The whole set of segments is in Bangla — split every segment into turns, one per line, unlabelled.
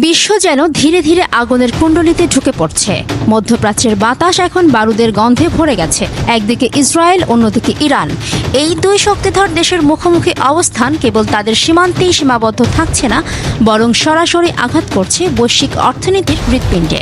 বিশ্ব যেন ধীরে ধীরে আগুনের কুণ্ডলিতে ঢুকে পড়ছে। মধ্যপ্রাচ্যের বাতাস এখন বারুদের গন্ধে ভরে গেছে। একদিকে ইসরায়েল, অন্যদিকে ইরান। এই দুই শক্তিধর দেশের মুখোমুখি অবস্থান কেবল তাদের সীমান্তেই সীমাবদ্ধ থাকছে না, বরং সরাসরি আঘাত করছে বৈশ্বিক অর্থনীতির হৃৎপিণ্ডে।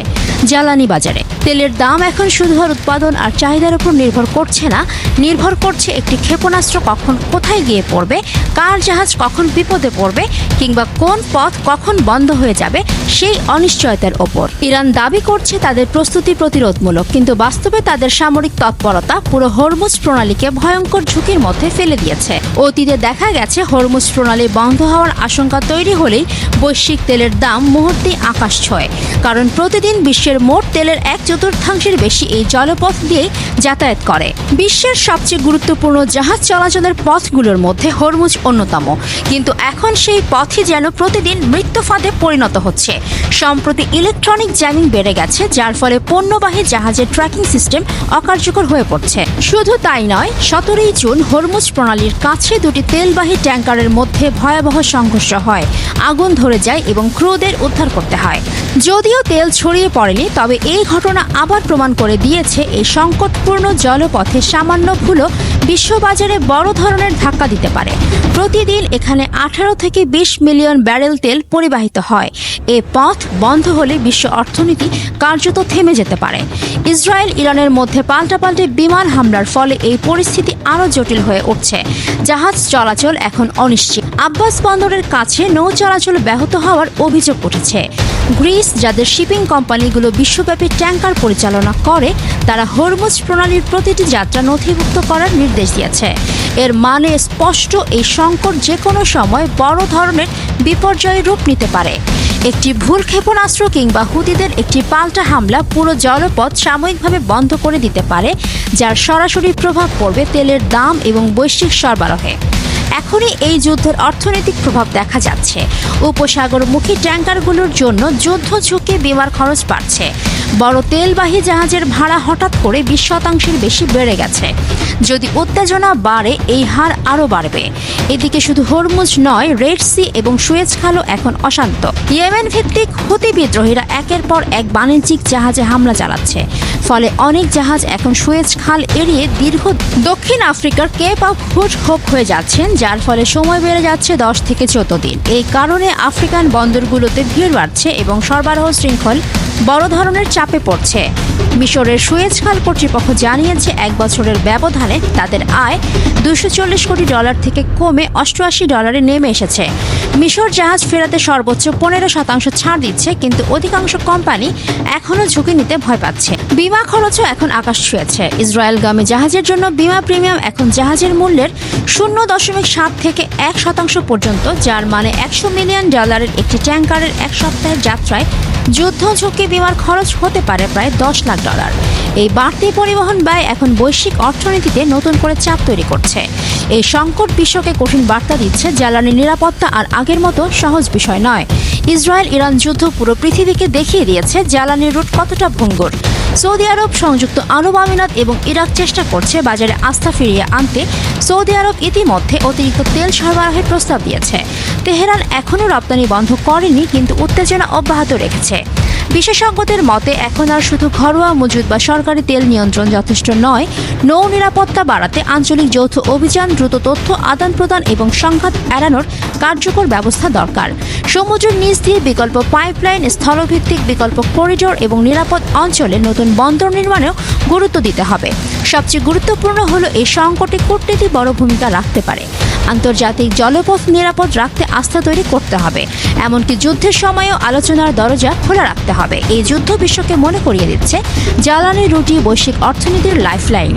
জ্বালানি বাজারে। তেলের দাম এখন শুধু উৎপাদন আর চাহিদার উপর নির্ভর করছে না। নির্ভর করছে একটি ক্ষেপণাস্ত্র কখন কোথায় গিয়ে পড়বে, কার জাহাজ কখন বিপদে পড়বে কিংবা কোন পথ কখন বন্ধ হয়ে যাবে সেই অনিশ্চয়তার ওপর। ইরান দাবি করছে তাদের প্রস্তুতি প্রতিরোধমূলক, কিন্তু বাস্তবে তাদের সামরিক তৎপরতা পুরো হরমুজ প্রণালীকে ভয়ঙ্কর ঝুঁকির মধ্যে ফেলে দিয়েছে। অতীতে দেখা গেছে হরমুজ প্রণালী বন্ধ হওয়ার আশঙ্কা তৈরি হলেই বৈশ্বিক তেলের দাম মুহূর্তেই আকাশ ছোঁয়। কারণ প্রতিদিন বিশ্বের মোট তেলের এক চতুর্থাংশের বেশি এই জলপথ দিয়েই যাতায়াত করে। বিশ্বের সবচেয়ে গুরুত্বপূর্ণ জাহাজ চলাচলের পথগুলোর মধ্যে হরমুজ অন্যতম। কিন্তু এখন সেই পথই যেন প্রতিদিন মৃত্যু ফাঁদে পরিণত হচ্ছে। সম্প্রতি ইলেকট্রনিক জ্যামিং বেড়ে গেছে, যার ফলে পণ্যবাহী জাহাজের ট্র্যাকিং সিস্টেম অকার্যকর হয়ে পড়ছে। শুধু তাই নয়, সতেরোই জুন হরমুজ প্রণালীর কাছে দুটি তেলবাহী ট্যাঙ্কারের মধ্যে ভয়াবহ সংঘর্ষ হয়। আগুন ধরে যায় এবং ক্রুদের উদ্ধার করতে হয়। যদিও তেল ছড়িয়ে পড়েনি, তবে এই ঘটনা আবার প্রমাণ করে দিয়েছে এই সংকটপূর্ণ জলপথে সামান্য ভুলও বিশ্ববাজারে বড় ধরনের ধাক্কা দিতে পারে। প্রতিদিন এখানে আঠারো থেকে বিশ মিলিয়ন ব্যারেল তেল পরিবাহিত হয়। এ পথ বন্ধ হলে বিশ্ব অর্থনীতি কার্যত থেমে যেতে পারে। ইসরায়েল ইরানের মধ্যে পাল্টাপাল্টে বিমান হামলার ফলে এই পরিস্থিতি আরও জটিল হয়ে উঠছে। জাহাজ চলাচল এখন অনিশ্চিত। আব্বাস বন্দরের কাছে নৌ চলাচল ব্যাহত হওয়ার অভিযোগ উঠেছে। গ্রিস, যাদের শিপিং কোম্পানিগুলো বিশ্বব্যাপী ট্যাঙ্কার পরিচালনা করে, তারা হরমুজ প্রণালীর প্রতিটি যাত্রা নথিভুক্ত করার নির্দেশ দিয়েছে। এর মানে স্পষ্ট এই সংকট যে কোনো সময় বড় ধরনের বিপর্যয়ের রূপ নিতে পারে। একটি ভুল ক্ষেপণাস্ত্র কিংবা হুতিদের একটি পাল্টা হামলা পুরো জলপথ সাময়িকভাবে বন্ধ করে দিতে পারে, যার সরাসরি প্রভাব পড়বে তেলের দাম এবং বৈশ্বিক সরবরাহে। এখনই এই যুদ্ধের অর্থনৈতিক প্রভাব দেখা যাচ্ছে। উপসাগরমুখী ট্যাঙ্কারগুলোর জন্য যুদ্ধ ঝুঁকি বিমার খরচ বাড়ছে। বড় তেলবাহী জাহাজের ভাড়া হঠাৎ করে বিশ শতাংশের বেশি বেড়ে গেছে। যদি উত্তেজনা বাড়ে, এই হার আরও বাড়বে। এদিকে শুধু হরমুজ নয়, রেড সি এবং সুয়েজ খালও এখন অশান্ত। ইয়েমেন ভিত্তিক হুতি বিদ্রোহীরা একের পর এক বাণিজ্যিক জাহাজে হামলা চালাচ্ছে। ফলে অনেক জাহাজ এখন সুয়েজ খাল এড়িয়ে দীর্ঘ দক্ষিণ আফ্রিকার কেপ অফ হুড হোপ হয়ে যাচ্ছেন, যার ফলে সময় বেড়ে যাচ্ছে দশ থেকে চোদ্দ দিন। এই কারণে আফ্রিকান বন্দরগুলোতে ভিড় বাড়ছে এবং সরবরাহ শৃঙ্খল বড় ধরনের চাপে পড়ছে। মিশরের সুয়েজ খাল কর্তৃপক্ষ জানিয়েছে, এক বছরের ব্যবধানে তাদের আয় দুশো কোটি ডলার থেকে কমে অষ্টআশি ডলারে নেমে এসেছে। মিশর জাহাজ ফেরাতে সর্বোচ্চ পনেরো শতাংশ ছাড় দিচ্ছে, কিন্তু অধিকাংশ কোম্পানি এখনও ঝুঁকি নিতে ভয় পাচ্ছে। বিমা খরচও এখন আকাশ ছুঁয়েছে। ইসরায়েলগামী জাহাজের জন্য বিমা প্রিমিয়াম এখন জাহাজের মূল্যের শূন্য দশমিক সাত থেকে এক শতাংশ পর্যন্ত, যার মানে একশো মিলিয়ন ডলারের একটি ট্যাঙ্কারের এক সপ্তাহের যাত্রায় যুদ্ধ ঝুঁকি বিমার খরচ হতে পারে প্রায় দশ লাখ ডলার। এই বাড়তি পরিবহন ব্যয় এখন বৈশ্বিক অর্থনীতিতে নতুন করে চাপ তৈরি করছে। এই সংকট বিশ্বকে কঠিন বার্তা দিচ্ছে জ্বালানি নিরাপত্তা আর আগের মতো সহজ বিষয় নয়। ইসরায়েল ইরান যুদ্ধ পুরো পৃথিবীকে দেখিয়ে দিয়েছে জ্বালানির রুট কতটা ভঙ্গুর। সৌদি আরব সংযুক্ত আরব আমিরাত এবং ইরাক চেষ্টা করছে বাজারে আস্থা ফিরিয়ে আনতে। সৌদি আরব ইতিমধ্যে অতিরিক্ত তেল সরবরাহের প্রস্তাব দিয়েছে। তেহরান এখনও রপ্তানি বন্ধ করেনি, কিন্তু উত্তেজনা অব্যাহত রেখেছে। বিশেষজ্ঞদের মতে, এখন আর শুধু ঘরোয়া মজুদ বা সরকারি তেল নিয়ন্ত্রণ যথেষ্ট নয় নৌ নিরাপত্তা বাড়াতে আঞ্চলিক যৌথ অভিযান দ্রুত তথ্য আদান প্রদান এবং সংঘাত এড়ানোর কার্যকর ব্যবস্থা দরকার। সমুদ্রের নিচ দিয়ে বিকল্প পাইপলাইন, স্থলভিত্তিক বিকল্প করিডোর এবং নিরাপদ অঞ্চলে নতুন বন্দর নির্মাণেও গুরুত্ব দিতে হবে। সবচেয়ে গুরুত্বপূর্ণ হলো এই সংকটে কূটনীতি বড় ভূমিকা রাখতে পারে। আন্তর্জাতিক জলপথ নিরাপদ রাখতে আস্থা তৈরি করতে হবে। এমনকি যুদ্ধের সময়ও আলোচনার দরজা খোলা রাখতে হবে। এই যুদ্ধ বিশ্বকে মনে করিয়ে দিচ্ছে, জ্বালানি রুটি বৈশ্বিক অর্থনীতির লাইফলাইন